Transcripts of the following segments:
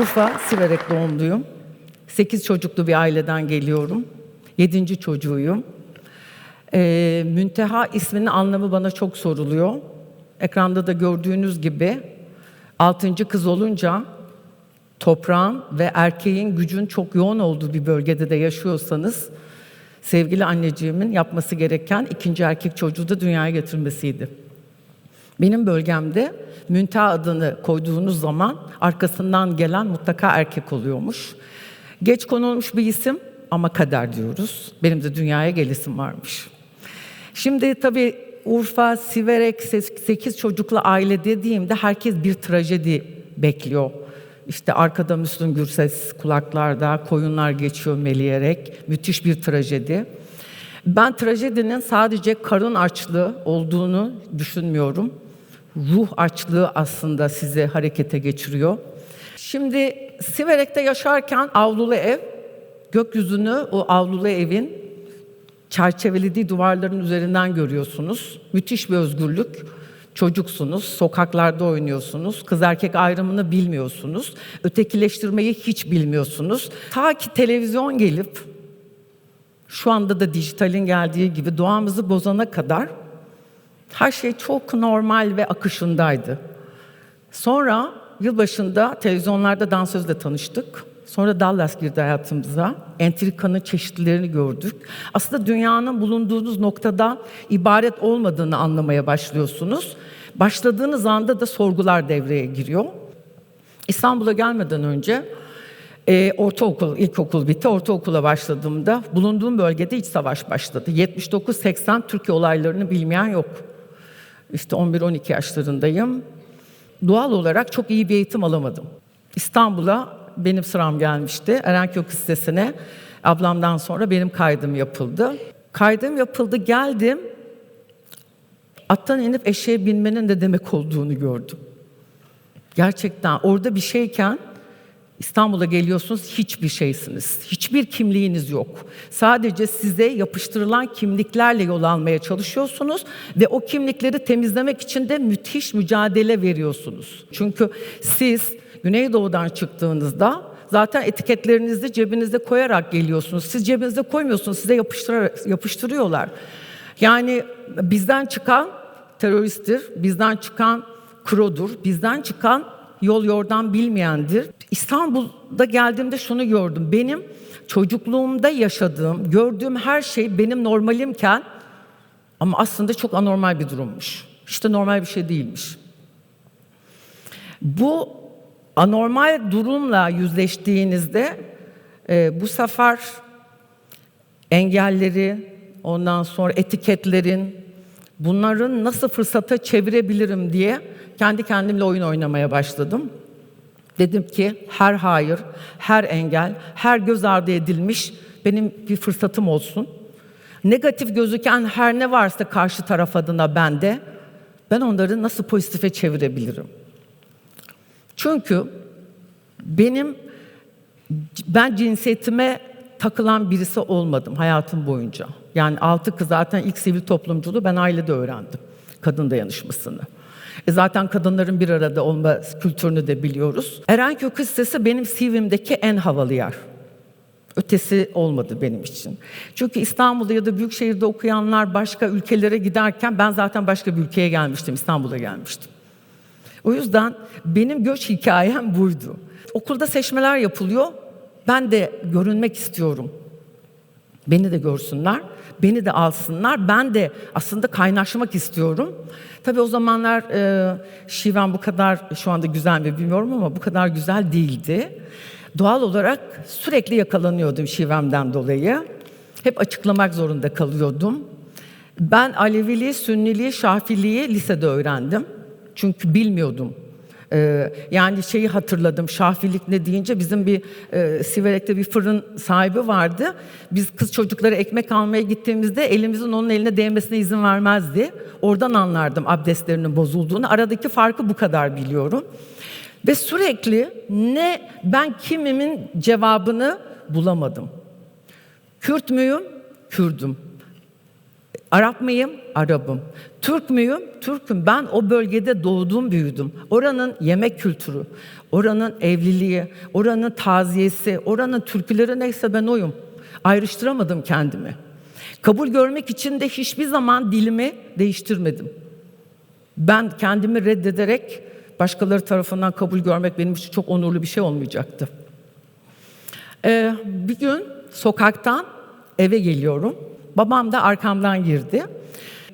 Urfa, Siverek doğumluyum. 8 çocuklu bir aileden geliyorum. 7. çocuğuyum. Ee, Münteha isminin anlamı bana çok soruluyor. Ekranda da gördüğünüz gibi 6. kız olunca toprağın ve erkeğin gücün çok yoğun olduğu bir bölgede de yaşıyorsanız sevgili anneciğimin yapması gereken ikinci erkek çocuğu da dünyaya getirmesiydi. Benim bölgemde Münteha adını koyduğunuz zaman arkasından gelen mutlaka erkek oluyormuş. Geç konulmuş bir isim ama kader diyoruz. Benim de dünyaya gelisim varmış. Şimdi tabii Urfa, Siverek, 8 çocuklu aile dediğimde herkes bir trajedi bekliyor. İşte arkada Müslüm Gürses kulaklarda, koyunlar geçiyor meleyerek. Müthiş bir trajedi. Ben trajedinin sadece karın açlığı olduğunu düşünmüyorum. Ruh açlığı aslında sizi harekete geçiriyor. Şimdi Siverek'te yaşarken avlulu ev, gökyüzünü o avlulu evin çerçevelediği duvarların üzerinden görüyorsunuz. Müthiş bir özgürlük. Çocuksunuz, sokaklarda oynuyorsunuz, kız erkek ayrımını bilmiyorsunuz, ötekileştirmeyi hiç bilmiyorsunuz. Ta ki televizyon gelip, şu anda da dijitalin geldiği gibi doğamızı bozana kadar her şey çok normal ve akışındaydı. Sonra yılbaşında televizyonlarda dansözle tanıştık. Sonra Dallas girdi hayatımıza. Entrikanın çeşitlerini gördük. Aslında dünyanın bulunduğunuz noktadan ibaret olmadığını anlamaya başlıyorsunuz. Başladığınız anda da sorgular devreye giriyor. İstanbul'a gelmeden önce e, ortaokul, ilkokul bitti. Ortaokula başladığımda bulunduğum bölgede iç savaş başladı. 79-80 Türkiye olaylarını bilmeyen yok. İşte 11-12 yaşlarındayım. Doğal olarak çok iyi bir eğitim alamadım. İstanbul'a benim sıram gelmişti. Erenköy Lisesi'ne ablamdan sonra benim kaydım yapıldı. Kaydım yapıldı, geldim. Attan inip eşeğe binmenin de demek olduğunu gördüm. Gerçekten orada bir şeyken İstanbul'a geliyorsunuz hiçbir şeysiniz. Hiçbir kimliğiniz yok. Sadece size yapıştırılan kimliklerle yol almaya çalışıyorsunuz ve o kimlikleri temizlemek için de müthiş mücadele veriyorsunuz. Çünkü siz Güneydoğu'dan çıktığınızda zaten etiketlerinizi cebinizde koyarak geliyorsunuz. Siz cebinizde koymuyorsunuz, size yapıştır yapıştırıyorlar. Yani bizden çıkan teröristtir, bizden çıkan krodur, bizden çıkan yol yordan bilmeyendir. İstanbul'da geldiğimde şunu gördüm. Benim çocukluğumda yaşadığım, gördüğüm her şey benim normalimken ama aslında çok anormal bir durummuş. İşte normal bir şey değilmiş. Bu anormal durumla yüzleştiğinizde e, bu sefer engelleri, ondan sonra etiketlerin, bunların nasıl fırsata çevirebilirim diye kendi kendimle oyun oynamaya başladım. Dedim ki her hayır, her engel, her göz ardı edilmiş benim bir fırsatım olsun. Negatif gözüken her ne varsa karşı taraf adına bende, ben onları nasıl pozitife çevirebilirim? Çünkü benim ben cinsiyetime takılan birisi olmadım hayatım boyunca. Yani altı kız zaten ilk sivil toplumculuğu ben ailede öğrendim. Kadın dayanışmasını. E zaten kadınların bir arada olma kültürünü de biliyoruz. Erenköy Kız benim CV'mdeki en havalı yer. Ötesi olmadı benim için. Çünkü İstanbul'da ya da büyük şehirde okuyanlar başka ülkelere giderken ben zaten başka bir ülkeye gelmiştim, İstanbul'a gelmiştim. O yüzden benim göç hikayem buydu. Okulda seçmeler yapılıyor. Ben de görünmek istiyorum. Beni de görsünler, beni de alsınlar. Ben de aslında kaynaşmak istiyorum. Tabii o zamanlar e, şiven bu kadar şu anda güzel mi bilmiyorum ama bu kadar güzel değildi. Doğal olarak sürekli yakalanıyordum şivemden dolayı. Hep açıklamak zorunda kalıyordum. Ben Aleviliği, Sünniliği, Şafiliği lisede öğrendim. Çünkü bilmiyordum. Ee, yani şeyi hatırladım, şafilik ne deyince bizim bir e, Siverek'te bir fırın sahibi vardı. Biz kız çocukları ekmek almaya gittiğimizde elimizin onun eline değmesine izin vermezdi. Oradan anlardım abdestlerinin bozulduğunu. Aradaki farkı bu kadar biliyorum. Ve sürekli ne ben kimimin cevabını bulamadım. Kürt müyüm? Kürdüm. Arap mıyım? Arap'ım. Türk müyüm? Türk'üm. Ben o bölgede doğdum, büyüdüm. Oranın yemek kültürü, oranın evliliği, oranın taziyesi, oranın türküleri neyse ben oyum. Ayrıştıramadım kendimi. Kabul görmek için de hiçbir zaman dilimi değiştirmedim. Ben kendimi reddederek başkaları tarafından kabul görmek benim için çok onurlu bir şey olmayacaktı. Ee, bir gün sokaktan eve geliyorum. Babam da arkamdan girdi.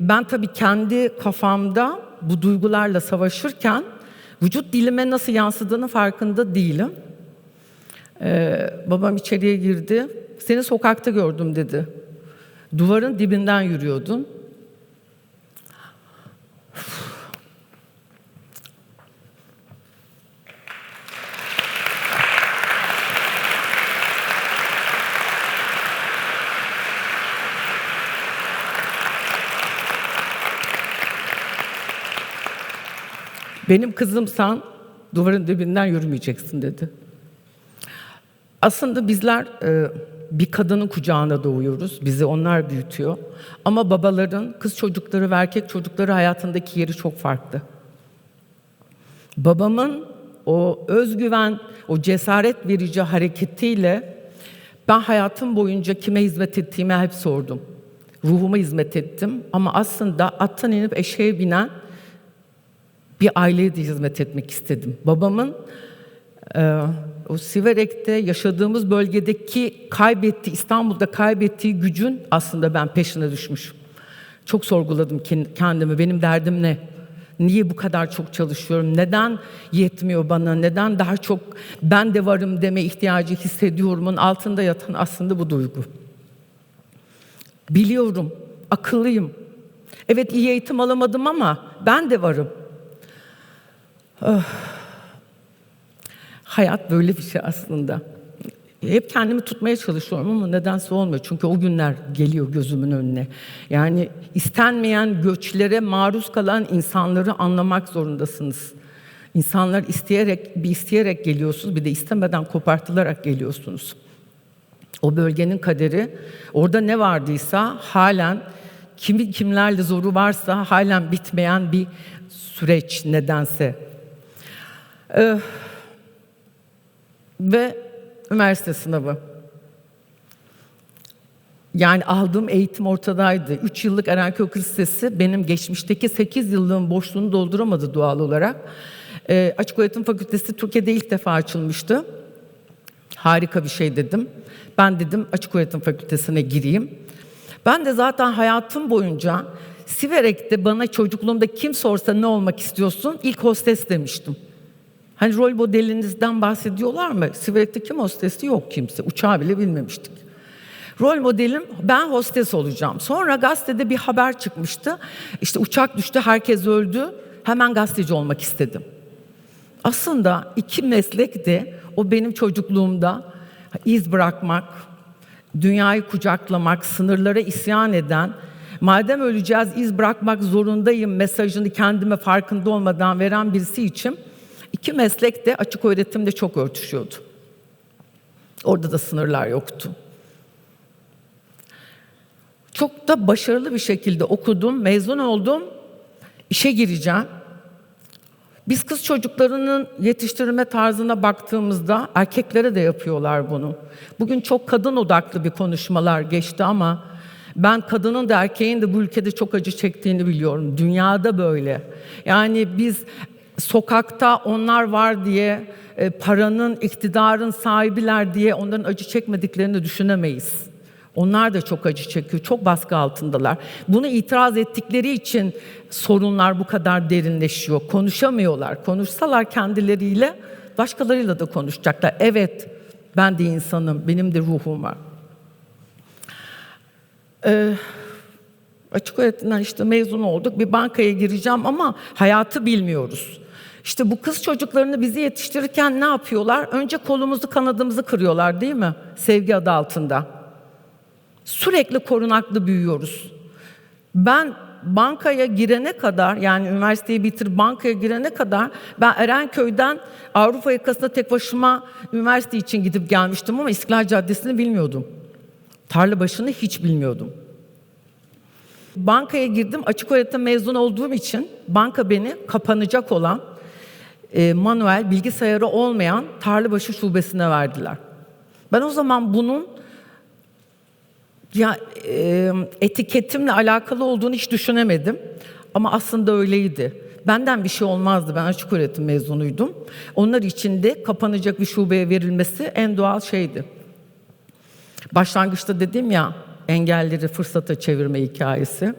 Ben tabii kendi kafamda bu duygularla savaşırken vücut dilime nasıl yansıdığını farkında değilim. Ee, babam içeriye girdi. Seni sokakta gördüm dedi. Duvarın dibinden yürüyordun. Benim kızımsan duvarın dibinden yürümeyeceksin dedi. Aslında bizler e, bir kadının kucağına doğuyoruz. Bizi onlar büyütüyor. Ama babaların kız çocukları ve erkek çocukları hayatındaki yeri çok farklı. Babamın o özgüven, o cesaret verici hareketiyle ben hayatım boyunca kime hizmet ettiğimi hep sordum. Ruhuma hizmet ettim ama aslında attan inip eşeğe binen bir aileye de hizmet etmek istedim. Babamın e, o Siverek'te yaşadığımız bölgedeki kaybettiği, İstanbul'da kaybettiği gücün aslında ben peşine düşmüşüm. Çok sorguladım kendimi. Benim derdim ne? Niye bu kadar çok çalışıyorum? Neden yetmiyor bana? Neden daha çok ben de varım deme ihtiyacı hissediyorumun altında yatan aslında bu duygu. Biliyorum, akıllıyım. Evet iyi eğitim alamadım ama ben de varım. Oh. Hayat böyle bir şey aslında. Hep kendimi tutmaya çalışıyorum ama nedense olmuyor. Çünkü o günler geliyor gözümün önüne. Yani istenmeyen göçlere maruz kalan insanları anlamak zorundasınız. İnsanlar isteyerek, bir isteyerek geliyorsunuz, bir de istemeden kopartılarak geliyorsunuz. O bölgenin kaderi, orada ne vardıysa halen kimi kimlerle zoru varsa halen bitmeyen bir süreç nedense. Ee, ve üniversite sınavı. Yani aldığım eğitim ortadaydı. Üç yıllık Erenköy Lisesi benim geçmişteki sekiz yıllığın boşluğunu dolduramadı doğal olarak. Ee, Açık Öğretim Fakültesi Türkiye'de ilk defa açılmıştı. Harika bir şey dedim. Ben dedim Açık Öğretim Fakültesine gireyim. Ben de zaten hayatım boyunca Siverek'te bana çocukluğumda kim sorsa ne olmak istiyorsun? İlk hostes demiştim. Hani rol modelinizden bahsediyorlar mı? Siverek'te kim hostesi yok kimse. Uçağı bile bilmemiştik. Rol modelim ben hostes olacağım. Sonra gazetede bir haber çıkmıştı. İşte uçak düştü, herkes öldü. Hemen gazeteci olmak istedim. Aslında iki meslek de o benim çocukluğumda iz bırakmak, dünyayı kucaklamak, sınırlara isyan eden, madem öleceğiz iz bırakmak zorundayım mesajını kendime farkında olmadan veren birisi için İki meslek de açık öğretimde çok örtüşüyordu. Orada da sınırlar yoktu. Çok da başarılı bir şekilde okudum, mezun oldum, işe gireceğim. Biz kız çocuklarının yetiştirme tarzına baktığımızda erkeklere de yapıyorlar bunu. Bugün çok kadın odaklı bir konuşmalar geçti ama ben kadının da erkeğin de bu ülkede çok acı çektiğini biliyorum. Dünyada böyle. Yani biz sokakta onlar var diye e, paranın, iktidarın sahibiler diye onların acı çekmediklerini düşünemeyiz. Onlar da çok acı çekiyor, çok baskı altındalar. Bunu itiraz ettikleri için sorunlar bu kadar derinleşiyor. Konuşamıyorlar. Konuşsalar kendileriyle, başkalarıyla da konuşacaklar. Evet, ben de insanım, benim de ruhum var. Ee, açık öğretimden işte mezun olduk. Bir bankaya gireceğim ama hayatı bilmiyoruz. İşte bu kız çocuklarını bizi yetiştirirken ne yapıyorlar? Önce kolumuzu kanadımızı kırıyorlar değil mi? Sevgi adı altında. Sürekli korunaklı büyüyoruz. Ben bankaya girene kadar yani üniversiteyi bitir bankaya girene kadar ben Erenköy'den Avrupa yakasına tek başıma üniversite için gidip gelmiştim ama İstiklal Caddesi'ni bilmiyordum. Tarla başını hiç bilmiyordum. Bankaya girdim. Açık öğretim mezun olduğum için banka beni kapanacak olan e, manuel bilgisayarı olmayan Tarlabaşı şubesine verdiler. Ben o zaman bunun ya e, etiketimle alakalı olduğunu hiç düşünemedim. Ama aslında öyleydi. Benden bir şey olmazdı. Ben açık öğretim mezunuydum. Onlar için de kapanacak bir şubeye verilmesi en doğal şeydi. Başlangıçta dedim ya engelleri fırsata çevirme hikayesi.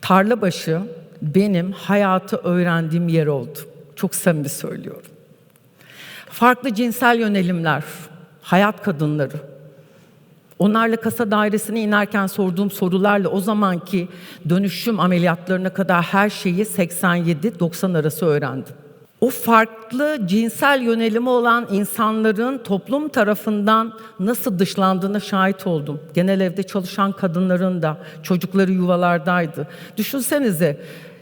Tarlabaşı benim hayatı öğrendiğim yer oldu. Çok samimi söylüyorum. Farklı cinsel yönelimler, hayat kadınları. Onlarla kasa dairesine inerken sorduğum sorularla o zamanki dönüşüm ameliyatlarına kadar her şeyi 87-90 arası öğrendim. O farklı cinsel yönelimi olan insanların toplum tarafından nasıl dışlandığına şahit oldum. Genel evde çalışan kadınların da çocukları yuvalardaydı. Düşünsenize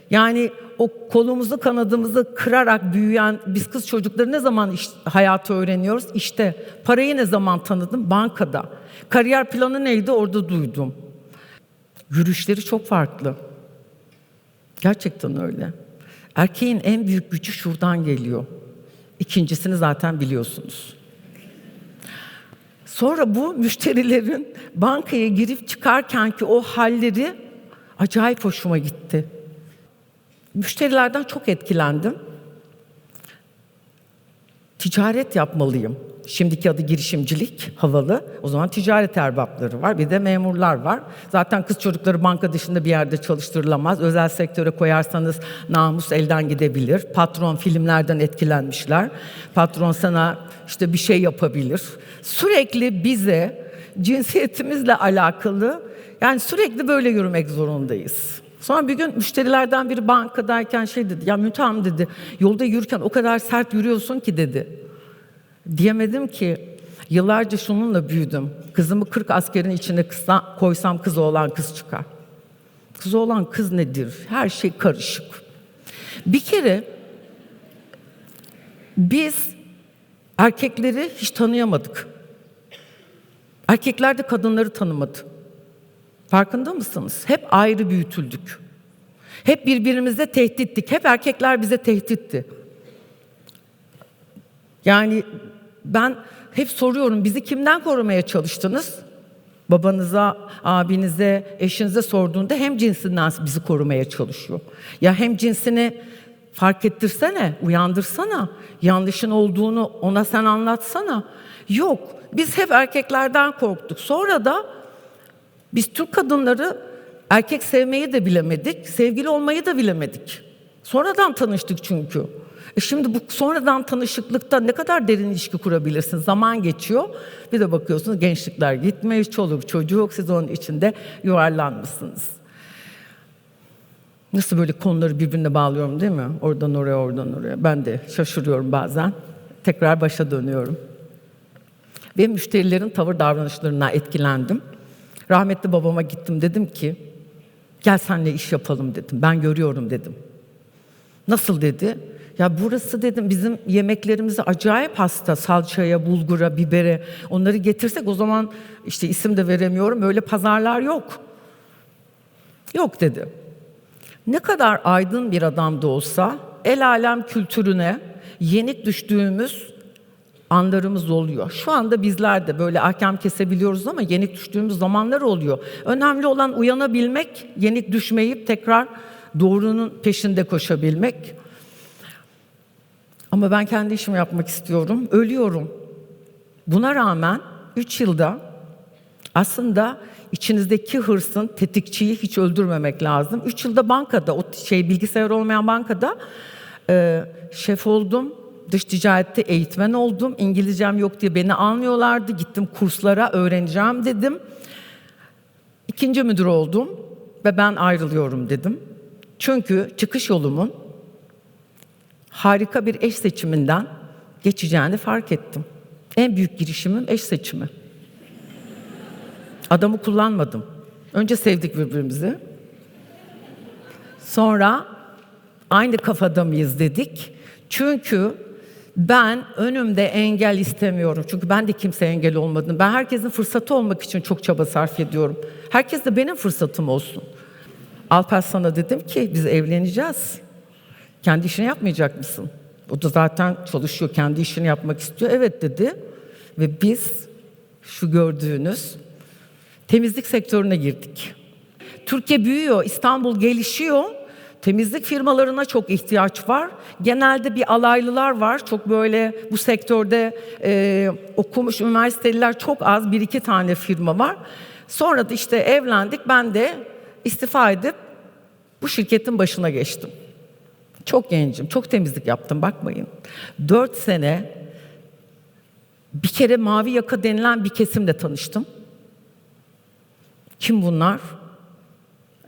yani o kolumuzu kanadımızı kırarak büyüyen biz kız çocukları ne zaman iş, hayatı öğreniyoruz? İşte parayı ne zaman tanıdım? Bankada. Kariyer planı neydi? Orada duydum. Yürüyüşleri çok farklı. Gerçekten öyle. Erkeğin en büyük gücü şuradan geliyor. İkincisini zaten biliyorsunuz. Sonra bu müşterilerin bankaya girip çıkarken ki o halleri acayip hoşuma gitti. Müşterilerden çok etkilendim. Ticaret yapmalıyım. Şimdiki adı girişimcilik, havalı. O zaman ticaret erbapları var, bir de memurlar var. Zaten kız çocukları banka dışında bir yerde çalıştırılamaz. Özel sektöre koyarsanız namus elden gidebilir. Patron filmlerden etkilenmişler. Patron sana işte bir şey yapabilir. Sürekli bize cinsiyetimizle alakalı yani sürekli böyle yürümek zorundayız. Sonra bir gün müşterilerden biri bankadayken şey dedi. Ya Mütaham dedi. Yolda yürürken o kadar sert yürüyorsun ki dedi. Diyemedim ki yıllarca şununla büyüdüm. Kızımı 40 askerin içine kısa, koysam kız olan kız çıkar. Kız olan kız nedir? Her şey karışık. Bir kere biz erkekleri hiç tanıyamadık. Erkekler de kadınları tanımadı. Farkında mısınız? Hep ayrı büyütüldük. Hep birbirimize tehdittik. Hep erkekler bize tehditti. Yani ben hep soruyorum bizi kimden korumaya çalıştınız? Babanıza, abinize, eşinize sorduğunda hem cinsinden bizi korumaya çalışıyor. Ya hem cinsini fark ettirsene, uyandırsana. Yanlışın olduğunu ona sen anlatsana. Yok, biz hep erkeklerden korktuk. Sonra da biz Türk kadınları erkek sevmeyi de bilemedik, sevgili olmayı da bilemedik. Sonradan tanıştık çünkü. E şimdi bu sonradan tanışıklıkta ne kadar derin ilişki kurabilirsin? Zaman geçiyor. Bir de bakıyorsunuz gençlikler gitmiş, çoluk çocuğu yok. Siz onun içinde yuvarlanmışsınız. Nasıl böyle konuları birbirine bağlıyorum değil mi? Oradan oraya, oradan oraya. Ben de şaşırıyorum bazen. Tekrar başa dönüyorum. Ve müşterilerin tavır davranışlarına etkilendim. Rahmetli babama gittim dedim ki gel senle iş yapalım dedim. Ben görüyorum dedim. Nasıl dedi? Ya burası dedim bizim yemeklerimizi acayip hasta salçaya, bulgura, bibere onları getirsek o zaman işte isim de veremiyorum öyle pazarlar yok. Yok dedi. Ne kadar aydın bir adam da olsa el alem kültürüne yenik düştüğümüz anlarımız oluyor. Şu anda bizler de böyle ahkam kesebiliyoruz ama yenik düştüğümüz zamanlar oluyor. Önemli olan uyanabilmek, yenik düşmeyip tekrar doğrunun peşinde koşabilmek. Ama ben kendi işimi yapmak istiyorum. Ölüyorum. Buna rağmen 3 yılda aslında içinizdeki hırsın tetikçiyi hiç öldürmemek lazım. 3 yılda bankada, o şey bilgisayar olmayan bankada e, şef oldum. Dış ticarette eğitmen oldum. İngilizcem yok diye beni almıyorlardı. Gittim kurslara öğreneceğim dedim. İkinci müdür oldum ve ben ayrılıyorum dedim. Çünkü çıkış yolumun harika bir eş seçiminden geçeceğini fark ettim. En büyük girişimim eş seçimi. Adamı kullanmadım. Önce sevdik birbirimizi. Sonra aynı kafada mıyız dedik. Çünkü ben önümde engel istemiyorum. Çünkü ben de kimse engel olmadım. Ben herkesin fırsatı olmak için çok çaba sarf ediyorum. Herkes de benim fırsatım olsun. Alparslan'a dedim ki biz evleneceğiz. Kendi işini yapmayacak mısın? O da zaten çalışıyor, kendi işini yapmak istiyor. Evet dedi. Ve biz şu gördüğünüz temizlik sektörüne girdik. Türkiye büyüyor, İstanbul gelişiyor. Temizlik firmalarına çok ihtiyaç var. Genelde bir alaylılar var. Çok böyle bu sektörde e, okumuş üniversiteliler çok az. Bir iki tane firma var. Sonra da işte evlendik. Ben de istifa edip bu şirketin başına geçtim. Çok gencim, çok temizlik yaptım bakmayın. Dört sene bir kere mavi yaka denilen bir kesimle tanıştım. Kim bunlar?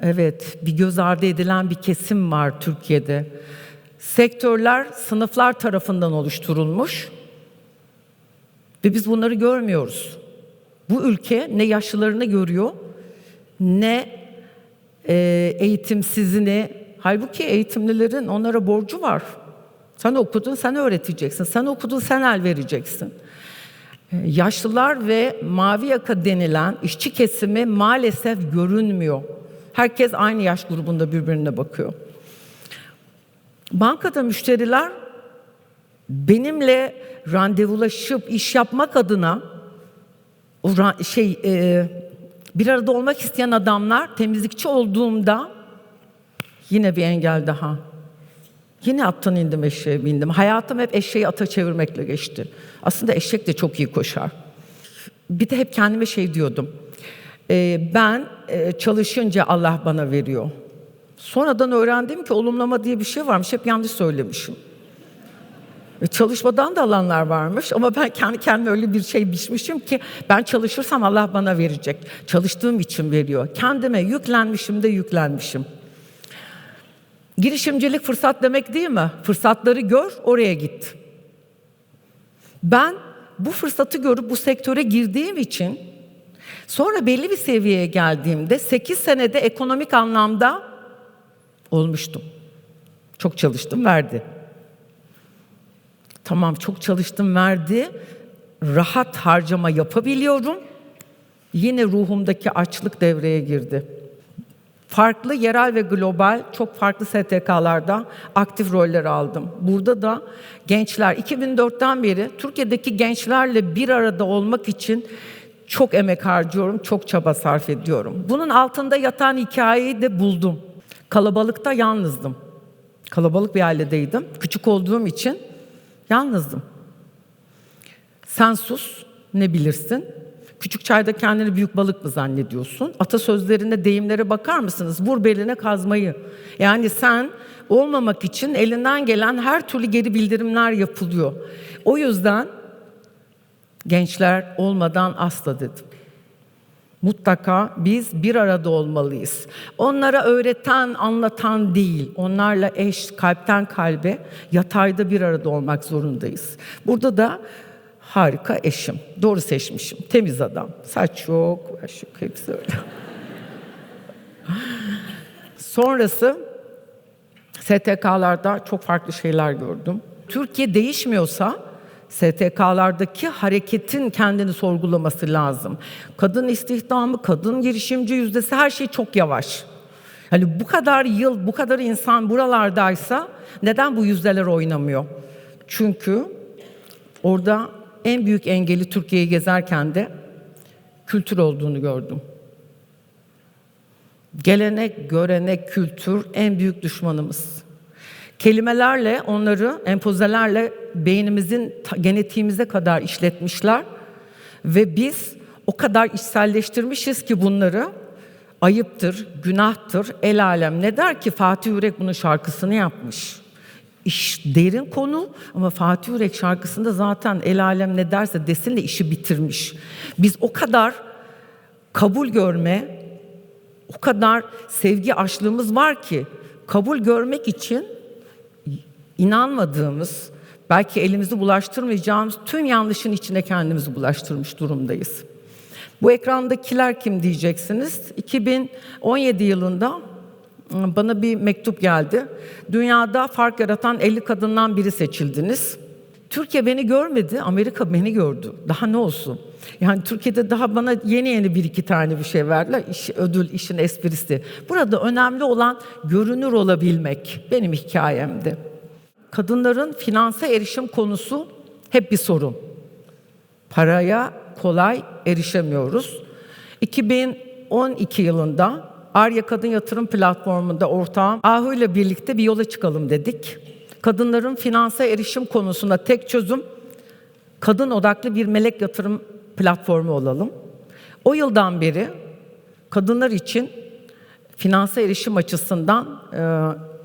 Evet, bir göz ardı edilen bir kesim var Türkiye'de. Sektörler sınıflar tarafından oluşturulmuş ve biz bunları görmüyoruz. Bu ülke ne yaşlılarını görüyor, ne e, eğitimsizini. Halbuki eğitimlilerin onlara borcu var. Sen okudun, sen öğreteceksin. Sen okudun, sen el vereceksin. E, Yaşlılar ve mavi yaka denilen işçi kesimi maalesef görünmüyor. Herkes aynı yaş grubunda birbirine bakıyor. Bankada müşteriler benimle randevulaşıp iş yapmak adına şey e, bir arada olmak isteyen adamlar temizlikçi olduğumda yine bir engel daha. Yine attan indim eşeğe bindim. Hayatım hep eşeği ata çevirmekle geçti. Aslında eşek de çok iyi koşar. Bir de hep kendime şey diyordum. Ee, ben e, çalışınca Allah bana veriyor. Sonradan öğrendim ki olumlama diye bir şey varmış. Hep yanlış söylemişim. Ve çalışmadan da alanlar varmış ama ben kendi kendime öyle bir şey biçmişim ki ben çalışırsam Allah bana verecek. Çalıştığım için veriyor. Kendime yüklenmişim de yüklenmişim. Girişimcilik fırsat demek değil mi? Fırsatları gör, oraya git. Ben bu fırsatı görüp bu sektöre girdiğim için sonra belli bir seviyeye geldiğimde 8 senede ekonomik anlamda olmuştum. Çok çalıştım, verdi. Tamam çok çalıştım, verdi. Rahat harcama yapabiliyorum. Yine ruhumdaki açlık devreye girdi. Farklı yerel ve global çok farklı STK'larda aktif roller aldım. Burada da gençler 2004'ten beri Türkiye'deki gençlerle bir arada olmak için çok emek harcıyorum, çok çaba sarf ediyorum. Bunun altında yatan hikayeyi de buldum. Kalabalıkta yalnızdım. Kalabalık bir ailedeydim. Küçük olduğum için yalnızdım. Sen sus, ne bilirsin? Küçük çayda kendini büyük balık mı zannediyorsun? Atasözlerine, deyimlere bakar mısınız? Vur beline kazmayı. Yani sen olmamak için elinden gelen her türlü geri bildirimler yapılıyor. O yüzden gençler olmadan asla dedim. Mutlaka biz bir arada olmalıyız. Onlara öğreten, anlatan değil. Onlarla eş, kalpten kalbe, yatayda bir arada olmak zorundayız. Burada da harika eşim. Doğru seçmişim. Temiz adam. Saç yok, baş yok. Hepsi öyle. Sonrası STK'larda çok farklı şeyler gördüm. Türkiye değişmiyorsa STK'lardaki hareketin kendini sorgulaması lazım. Kadın istihdamı, kadın girişimci yüzdesi her şey çok yavaş. Hani bu kadar yıl, bu kadar insan buralardaysa neden bu yüzdeler oynamıyor? Çünkü orada en büyük engeli Türkiye'yi gezerken de kültür olduğunu gördüm. Gelenek, görenek, kültür en büyük düşmanımız. Kelimelerle, onları empozelerle beynimizin genetiğimize kadar işletmişler ve biz o kadar içselleştirmişiz ki bunları ayıptır, günahtır, el alem ne der ki Fatih Yürek bunun şarkısını yapmış. İş derin konu ama Fatih Yürek şarkısında zaten el alem ne derse desin de işi bitirmiş. Biz o kadar kabul görme, o kadar sevgi açlığımız var ki kabul görmek için inanmadığımız, belki elimizi bulaştırmayacağımız tüm yanlışın içine kendimizi bulaştırmış durumdayız. Bu ekrandakiler kim diyeceksiniz? 2017 yılında bana bir mektup geldi. Dünyada fark yaratan 50 kadından biri seçildiniz. Türkiye beni görmedi, Amerika beni gördü. Daha ne olsun? Yani Türkiye'de daha bana yeni yeni bir iki tane bir şey verdiler. İş, ödül, işin esprisi. Burada önemli olan görünür olabilmek. Benim hikayemdi. Kadınların finansa erişim konusu hep bir sorun. Paraya kolay erişemiyoruz. 2012 yılında Arya Kadın Yatırım Platformu'nda ortağım Ahu ile birlikte bir yola çıkalım dedik. Kadınların finansa erişim konusunda tek çözüm kadın odaklı bir melek yatırım platformu olalım. O yıldan beri kadınlar için finansa erişim açısından e,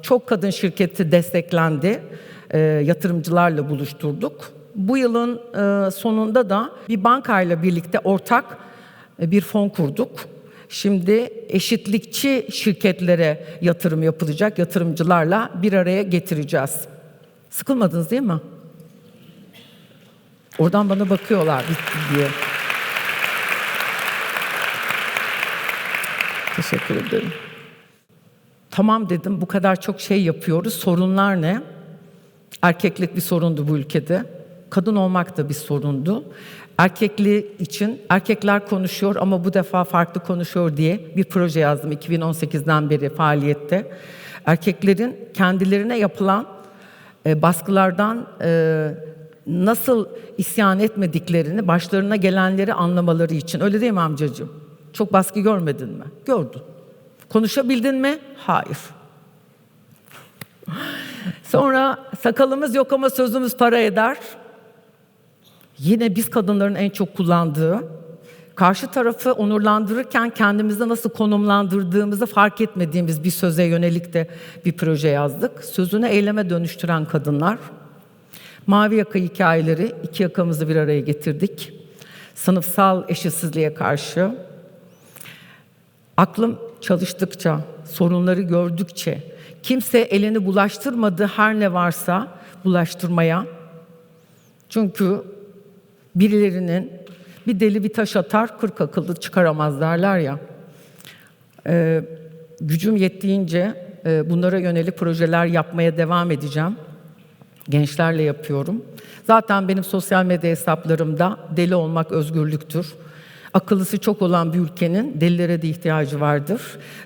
çok kadın şirketi desteklendi. E, yatırımcılarla buluşturduk. Bu yılın e, sonunda da bir bankayla birlikte ortak bir fon kurduk. Şimdi eşitlikçi şirketlere yatırım yapılacak, yatırımcılarla bir araya getireceğiz. Sıkılmadınız değil mi? Oradan bana bakıyorlar bitti diye. Teşekkür ederim. Tamam dedim bu kadar çok şey yapıyoruz. Sorunlar ne? Erkeklik bir sorundu bu ülkede. Kadın olmak da bir sorundu. Erkekliği için erkekler konuşuyor ama bu defa farklı konuşuyor diye bir proje yazdım 2018'den beri faaliyette. Erkeklerin kendilerine yapılan e, baskılardan e, nasıl isyan etmediklerini, başlarına gelenleri anlamaları için. Öyle değil mi amcacığım? Çok baskı görmedin mi? Gördün. Konuşabildin mi? Hayır. Sonra sakalımız yok ama sözümüz para eder. Yine biz kadınların en çok kullandığı, karşı tarafı onurlandırırken kendimizi nasıl konumlandırdığımızı fark etmediğimiz bir söze yönelik de bir proje yazdık. Sözünü eyleme dönüştüren kadınlar. Mavi yaka hikayeleri iki yakamızı bir araya getirdik. Sınıfsal eşitsizliğe karşı aklım çalıştıkça, sorunları gördükçe, kimse elini bulaştırmadığı her ne varsa bulaştırmaya. Çünkü birilerinin bir deli bir taş atar, kırk akıllı çıkaramaz derler ya. Ee, gücüm yettiğince e, bunlara yönelik projeler yapmaya devam edeceğim. Gençlerle yapıyorum. Zaten benim sosyal medya hesaplarımda deli olmak özgürlüktür. Akıllısı çok olan bir ülkenin delilere de ihtiyacı vardır.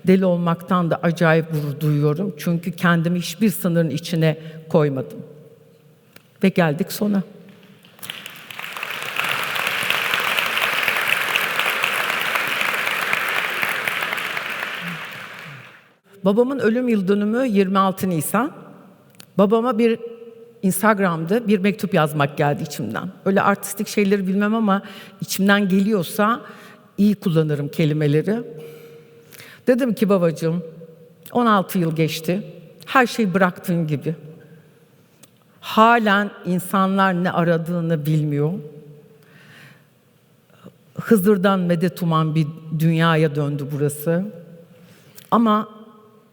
Deli olmaktan da acayip gurur duyuyorum. Çünkü kendimi hiçbir sınırın içine koymadım. Ve geldik sona. Babamın ölüm yıl dönümü 26 Nisan. Babama bir Instagram'da bir mektup yazmak geldi içimden. Öyle artistik şeyleri bilmem ama içimden geliyorsa iyi kullanırım kelimeleri. Dedim ki babacığım 16 yıl geçti. Her şey bıraktığın gibi. Halen insanlar ne aradığını bilmiyor. Hızır'dan medet uman bir dünyaya döndü burası. Ama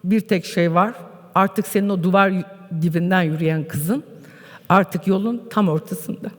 bir tek şey var. Artık senin o duvar dibinden yürüyen kızın artık yolun tam ortasında.